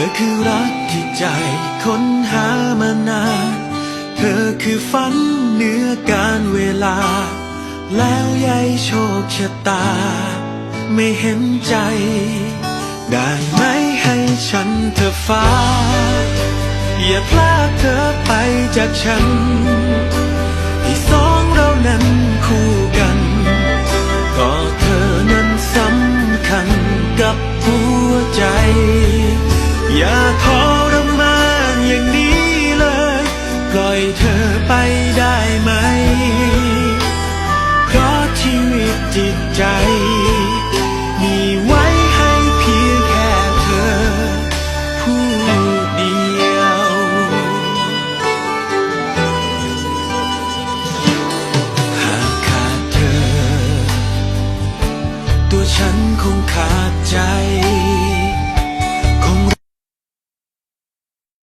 ธอคือรักที่ใจค้นหามานาน เธอคือฝันเหนือการเวลา แล้วยายโชคชะตา ไม่เห็นใจ ได้ไหมให้ฉันเธอฟ้า อย่าพลากเธอไปจากฉัน ที่สองเรานั้นคู่กัน ก็เธอนั้นสำคัญกับ จิตใจ มีไว้ให้เพียงแค่เธอ ผู้เดียว หากขาดเธอ ตัวฉันคงขาดใจ